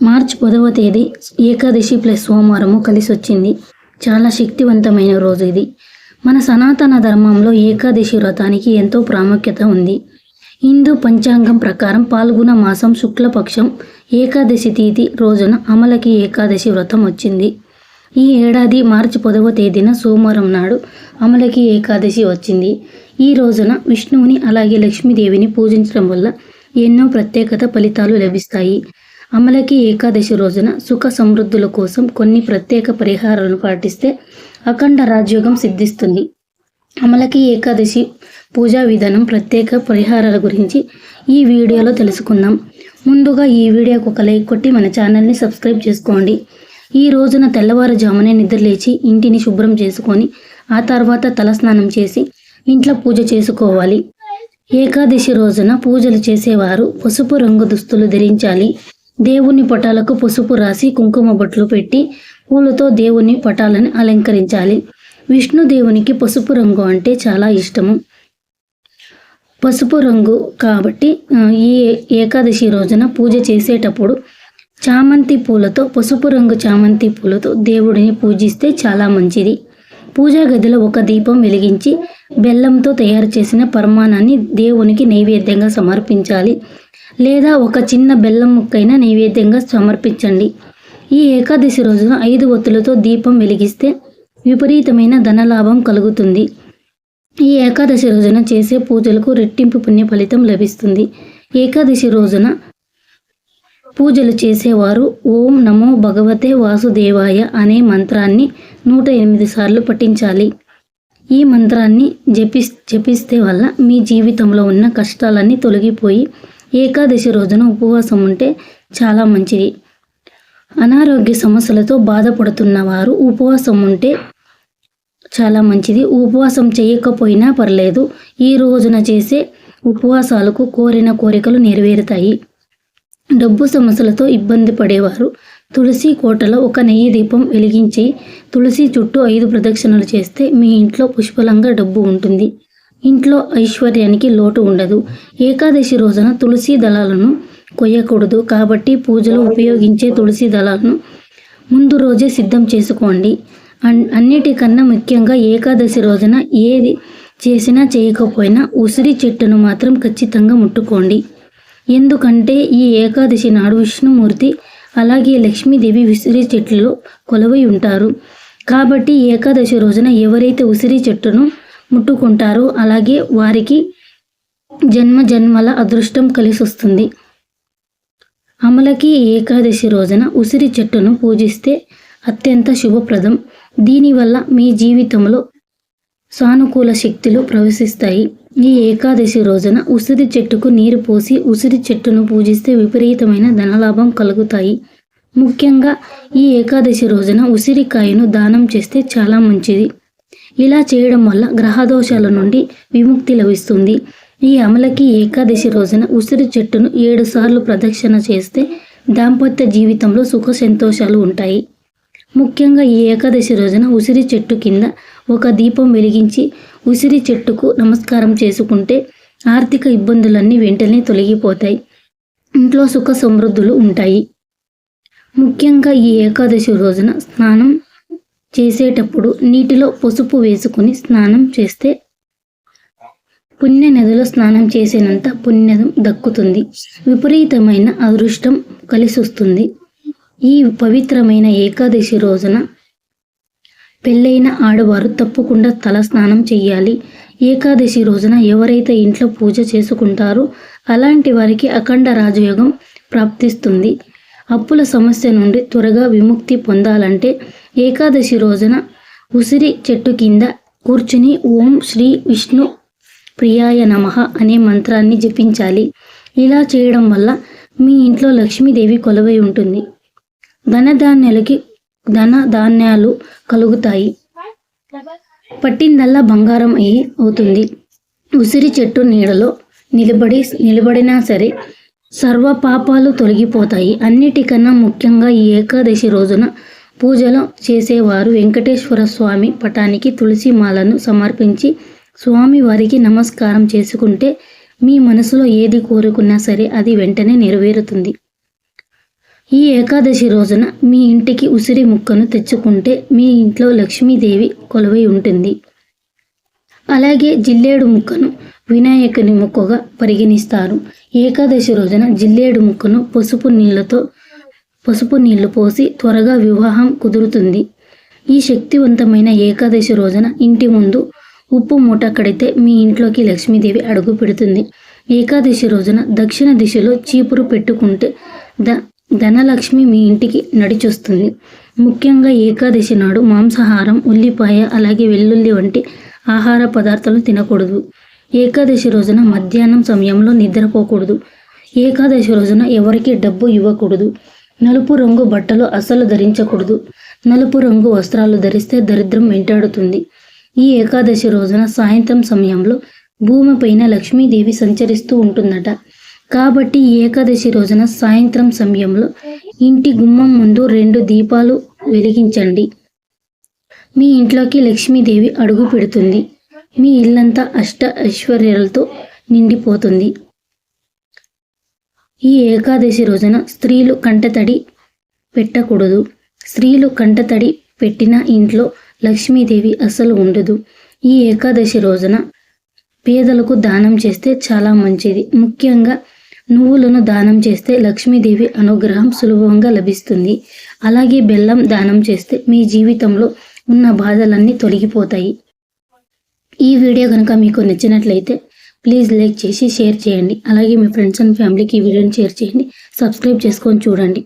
మార్చి పదవ తేదీ ఏకాదశి ప్లస్ సోమవారము కలిసి వచ్చింది చాలా శక్తివంతమైన రోజు ఇది. మన సనాతన ధర్మంలో ఏకాదశి వ్రతానికి ఎంతో ప్రాముఖ్యత ఉంది. హిందూ పంచాంగం ప్రకారం పాల్గొన మాసం శుక్లపక్షం ఏకాదశి తిథి రోజున అమలకి ఏకాదశి వ్రతం వచ్చింది. ఈ ఏడాది మార్చి పదవ తేదీన సోమవారం నాడు అమలకి ఏకాదశి వచ్చింది. ఈ రోజున విష్ణువుని అలాగే లక్ష్మీదేవిని పూజించడం వల్ల ఎన్నో ప్రత్యేకత ఫలితాలు లభిస్తాయి. అమలకి ఏకాదశి రోజున సుఖ సమృద్ధుల కోసం కొన్ని ప్రత్యేక పరిహారాలను పాటిస్తే అఖండ రాజయోగం సిద్ధిస్తుంది. అమలకి ఏకాదశి పూజా విధానం ప్రత్యేక పరిహారాల గురించి ఈ వీడియోలో తెలుసుకుందాం. ముందుగా ఈ వీడియోకు ఒక లైక్ కొట్టి మన ఛానల్ని సబ్స్క్రైబ్ చేసుకోండి. ఈ రోజున తెల్లవారుజామునే నిద్రలేచి ఇంటిని శుభ్రం చేసుకొని ఆ తర్వాత తలస్నానం చేసి ఇంట్లో పూజ చేసుకోవాలి. ఏకాదశి రోజున పూజలు చేసేవారు పసుపు రంగు దుస్తులు ధరించాలి. దేవుని పటాలకు పసుపు రాసి కుంకుమ బొట్లు పెట్టి పూలతో దేవుని పటాలను అలంకరించాలి. విష్ణు దేవునికి పసుపు రంగు అంటే చాలా ఇష్టము. పసుపు రంగు కాబట్టి ఈ ఏకాదశి రోజున పూజ చేసేటప్పుడు చామంతి పూలతో పసుపు రంగు చామంతి పూలతో దేవుడిని పూజిస్తే చాలా మంచిది. పూజా గదిలో ఒక దీపం వెలిగించి బెల్లంతో తయారు చేసిన పరమాణాన్ని దేవునికి నైవేద్యంగా సమర్పించాలి. లేదా ఒక చిన్న బెల్లం ముక్కైనా నైవేద్యంగా సమర్పించండి. ఈ ఏకాదశి రోజున ఐదు ఒత్తులతో దీపం వెలిగిస్తే విపరీతమైన ధనలాభం కలుగుతుంది. ఈ ఏకాదశి రోజున చేసే పూజలకు రెట్టింపు పుణ్య ఫలితం లభిస్తుంది. ఏకాదశి రోజున పూజలు చేసేవారు ఓం నమో భగవతే వాసుదేవాయ అనే మంత్రాన్ని నూట ఎనిమిది సార్లు పఠించాలి. ఈ మంత్రాన్ని జపి జపిస్తే వల్ల మీ జీవితంలో ఉన్న కష్టాలన్నీ తొలగిపోయి ఏకాదశి రోజున ఉపవాసం ఉంటే చాలా మంచిది. అనారోగ్య సమస్యలతో బాధపడుతున్న వారు ఉపవాసం ఉంటే చాలా మంచిది. ఉపవాసం చేయకపోయినా పర్లేదు. ఈ రోజున చేసే ఉపవాసాలకు కోరిన కోరికలు నెరవేరుతాయి. డబ్బు సమస్యలతో ఇబ్బంది పడేవారు తులసి కోటలో ఒక నెయ్యి దీపం వెలిగించి తులసి చుట్టూ ఐదు ప్రదక్షిణలు చేస్తే మీ ఇంట్లో పుష్కలంగా డబ్బు ఉంటుంది. ఇంట్లో ఐశ్వర్యానికి లోటు ఉండదు. ఏకాదశి రోజున తులసి దళాలను కొయ్యకూడదు. కాబట్టి పూజలో ఉపయోగించే తులసి దళాలను ముందు రోజే సిద్ధం చేసుకోండి. అన్ అన్నిటికన్నా ముఖ్యంగా ఏకాదశి రోజున ఏది చేసినా చేయకపోయినా ఉసిరి చెట్టును మాత్రం ఖచ్చితంగా ముట్టుకోండి. ఎందుకంటే ఈ ఏకాదశి నాడు విష్ణుమూర్తి అలాగే లక్ష్మీదేవి ఉసిరి చెట్లలో కొలవై ఉంటారు. కాబట్టి ఏకాదశి రోజున ఎవరైతే ఉసిరి చెట్టును ముట్టుకుంటారు. అలాగే వారికి జన్మ జన్మల అదృష్టం కలిసి వస్తుంది అమలకి ఏకాదశి రోజున ఉసిరి చెట్టును పూజిస్తే అత్యంత శుభప్రదం. దీనివల్ల మీ జీవితంలో సానుకూల శక్తులు ప్రవేశిస్తాయి. ఈ ఏకాదశి రోజున ఉసిరి చెట్టుకు నీరు పోసి ఉసిరి చెట్టును పూజిస్తే విపరీతమైన ధనలాభం కలుగుతాయి. ముఖ్యంగా ఈ ఏకాదశి రోజున ఉసిరికాయను దానం చేస్తే చాలా మంచిది. ఇలా చేయడం వల్ల గ్రహదోషాల నుండి విముక్తి లభిస్తుంది. ఈ అమలకి ఏకాదశి రోజున ఉసిరి చెట్టును ఏడు సార్లు ప్రదక్షిణ చేస్తే దాంపత్య జీవితంలో సుఖ సంతోషాలు ఉంటాయి. ముఖ్యంగా ఈ ఏకాదశి రోజున ఉసిరి చెట్టు కింద ఒక దీపం వెలిగించి ఉసిరి చెట్టుకు నమస్కారం చేసుకుంటే ఆర్థిక ఇబ్బందులన్నీ వెంటనే తొలగిపోతాయి. ఇంట్లో సుఖ సమృద్ధులు ఉంటాయి. ముఖ్యంగా ఈ ఏకాదశి రోజున స్నానం చేసేటప్పుడు నీటిలో పసుపు వేసుకుని స్నానం చేస్తే పుణ్య నదిలో స్నానం చేసినంత పుణ్యం దక్కుతుంది. విపరీతమైన అదృష్టం కలిసొస్తుంది. ఈ పవిత్రమైన ఏకాదశి రోజున పెళ్ళైన ఆడవారు తప్పకుండా తల స్నానం చేయాలి ఏకాదశి రోజున ఎవరైతే ఇంట్లో పూజ చేసుకుంటారో అలాంటి వారికి అఖండ రాజయోగం ప్రాప్తిస్తుంది. అప్పుల సమస్య నుండి త్వరగా విముక్తి పొందాలంటే ఏకాదశి రోజున ఉసిరి చెట్టు కింద కూర్చుని ఓం శ్రీ విష్ణు ప్రియాయ నమః అనే మంత్రాన్ని జపించాలి. ఇలా చేయడం వల్ల మీ ఇంట్లో లక్ష్మీదేవి కొలువై ఉంటుంది. ధనధాన్యాలకి ధన ధాన్యాలు కలుగుతాయి. పట్టిందల్లా బంగారం అయి అవుతుంది. ఉసిరి చెట్టు నీడలో నిలబడి నిలబడినా సరే సర్వ పాపాలు తొలగిపోతాయి. అన్నిటికన్నా ముఖ్యంగా ఈ ఏకాదశి రోజున పూజలు చేసేవారు వెంకటేశ్వర స్వామి పటానికి తులసి మాలను సమర్పించి స్వామి వారికి నమస్కారం చేసుకుంటే మీ మనసులో ఏది కోరుకున్నా సరే అది వెంటనే నెరవేరుతుంది. ఈ ఏకాదశి రోజున మీ ఇంటికి ఉసిరి ముక్కను తెచ్చుకుంటే మీ ఇంట్లో లక్ష్మీదేవి కొలువై ఉంటుంది. అలాగే జిల్లేడు ముక్కను వినాయకుని ముక్కగా పరిగణిస్తారు. ఏకాదశి రోజున జిల్లేడు ముక్కను పసుపు నీళ్ళతో పసుపు నీళ్ళు పోసి త్వరగా వివాహం కుదురుతుంది. ఈ శక్తివంతమైన ఏకాదశి రోజున ఇంటి ముందు ఉప్పు మూట కడితే మీ ఇంట్లోకి లక్ష్మీదేవి అడుగు పెడుతుంది. ఏకాదశి రోజున దక్షిణ దిశలో చీపురు పెట్టుకుంటే ద ధనలక్ష్మి మీ ఇంటికి నడిచొస్తుంది. ముఖ్యంగా ఏకాదశి నాడు మాంసాహారం ఉల్లిపాయ అలాగే వెల్లుల్లి వంటి ఆహార పదార్థాలు తినకూడదు. ఏకాదశి రోజున మధ్యాహ్నం సమయంలో నిద్రపోకూడదు. ఏకాదశి రోజున ఎవరికి డబ్బు ఇవ్వకూడదు. నలుపు రంగు బట్టలు అసలు ధరించకూడదు. నలుపు రంగు వస్త్రాలు ధరిస్తే దరిద్రం వెంటాడుతుంది. ఈ ఏకాదశి రోజున సాయంత్రం సమయంలో భూమిపైన లక్ష్మీదేవి సంచరిస్తూ ఉంటుందట. కాబట్టి ఈ ఏకాదశి రోజున సాయంత్రం సమయంలో ఇంటి గుమ్మం ముందు రెండు దీపాలు వెలిగించండి. మీ ఇంట్లోకి లక్ష్మీదేవి అడుగు పెడుతుంది. మీ ఇల్లంతా అష్ట ఐశ్వర్యాలతో నిండిపోతుంది. ఈ ఏకాదశి రోజున స్త్రీలు కంటతడి పెట్టకూడదు. స్త్రీలు కంటతడి పెట్టిన ఇంట్లో లక్ష్మీదేవి అసలు ఉండదు. ఈ ఏకాదశి రోజున పేదలకు దానం చేస్తే చాలా మంచిది. ముఖ్యంగా నువ్వులను దానం చేస్తే లక్ష్మీదేవి అనుగ్రహం సులభంగా లభిస్తుంది. అలాగే బెల్లం దానం చేస్తే మీ జీవితంలో ఉన్న బాధలన్నీ తొలగిపోతాయి. ఈ వీడియో కనుక మీకు నచ్చినట్లయితే ప్లీజ్ లైక్ చేసి షేర్ చేయండి. అలాగే మీ ఫ్రెండ్స్ అండ్ ఫ్యామిలీకి ఈ వీడియోని షేర్ చేయండి. సబ్స్క్రైబ్ చేసుకొని చూడండి.